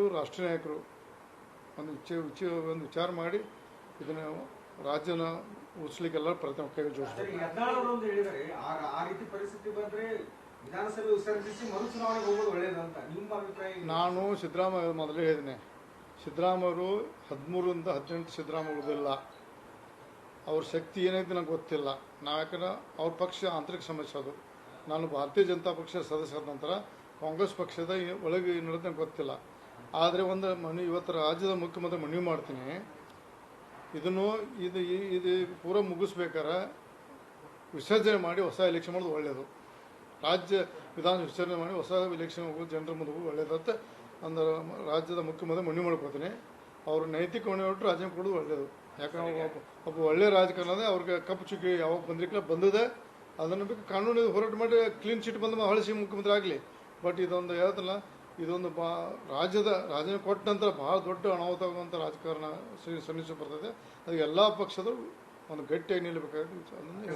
ರಾಷ್ಟ್ರೀಯ ನಾಯಕರು. ಒಂದು ವಿಚ ಒಂದು ವಿಚಾರ ಮಾಡಿ ಇದನ್ನ ರಾಜ್ಯನ ಉಳಿಸ್ಲಿಕ್ಕೆಲ್ಲ ಪ್ರಯತ್ನ ಕೈ ಅಭಿಪ್ರಾಯ? ನಾನು ಸಿದ್ದರಾಮಯ್ಯ ಮೊದಲೇ ಹೇಳಿದ್ದೀನಿ ಸಿದ್ದರಾಮಯ್ಯರು ಹದಿಮೂರರಿಂದ ಹದಿನೆಂಟು ಸಿದ್ದರಾಮಯ್ಯ ಉಳಿದಿಲ್ಲ. ಅವ್ರ ಶಕ್ತಿ ಏನೈತೆ ನಂಗೆ ಗೊತ್ತಿಲ್ಲ. ನಾವು ಯಾಕಂದ್ರೆ ಅವ್ರ ಪಕ್ಷ ಆಂತರಿಕ ಸಮಸ್ಯೆ ಅದು. ನಾನು ಭಾರತೀಯ ಜನತಾ ಪಕ್ಷದ ಸದಸ್ಯರ ನಂತರ ಕಾಂಗ್ರೆಸ್ ಪಕ್ಷದ ಒಳಗೆ ನಡೆದ ನಂಗೆ ಗೊತ್ತಿಲ್ಲ. ಆದರೆ ಒಂದು ಮನೆ ಇವತ್ತು ರಾಜ್ಯದ ಮುಖ್ಯಮಂತ್ರಿ ಮನವಿ ಮಾಡ್ತೀನಿ. ಇದನ್ನು ಇದು ಇದು ಪೂರ ಮುಗಿಸ್ಬೇಕಾರೆ ವಿಸರ್ಜನೆ ಮಾಡಿ ಹೊಸ ಎಲೆಕ್ಷನ್ ಮಾಡೋದು ಒಳ್ಳೆಯದು ರಾಜ್ಯ ವಿಧಾನ ವಿಸರ್ಜನೆ ಮಾಡಿ ಹೊಸ ಎಲೆಕ್ಷನ್ ಹೋಗೋದು ಜನರ ಮುಂದೆ ಹೋಗೋದು ಒಳ್ಳೆಯದಂತ ಅಂದ್ರೆ ರಾಜ್ಯದ ಮುಖ್ಯಮಂತ್ರಿ ಮನವಿ ಮಾಡ್ಕೊತೀನಿ ಅವರು ನೈತಿಕ ಹೊಣೆ ಹೊರಟು ರಾಜೀನಾಮೆ ಕೊಡೋದು ಒಳ್ಳೆಯದು ಯಾಕಂದ್ರೆ ಒಬ್ಬ ಒಬ್ಬ ಒಳ್ಳೆ ರಾಜಕಾರಣ ಅವ್ರಿಗೆ ಕಪ್ಪು ಚುಕ್ಕಿ ಯಾವಾಗ ಬಂದಿರಲಿಲ್ಲ ಬಂದಿದೆ. ಅದನ್ನು ಬೇಕು ಕಾನೂನು ಹೋರಾಟ ಮಾಡಿ ಕ್ಲೀನ್ ಚಿಟ್ ಬಂದು ಹಳಸಿ ಮುಖ್ಯಮಂತ್ರಿ ಆಗಲಿ. ಬಟ್ ಇದೊಂದು ಹೇಳ್ತಲ್ಲ ಇದೊಂದು ಬಾ ರಾಜ್ಯದ ರಾಜೀನಾಮೆ ಕೊಟ್ಟ ನಂತರ ಭಾಳ ದೊಡ್ಡ ಅನಾಹುತ ಆಗುವಂಥ ರಾಜಕಾರಣ ಸಲ್ಲಿಸಿ ಬರ್ತದೆ. ಅದು ಎಲ್ಲ ಪಕ್ಷದವರು ಒಂದು ಗಟ್ಟಿಯಾಗಿ ನಿಲ್ಲಬೇಕಾಗಿ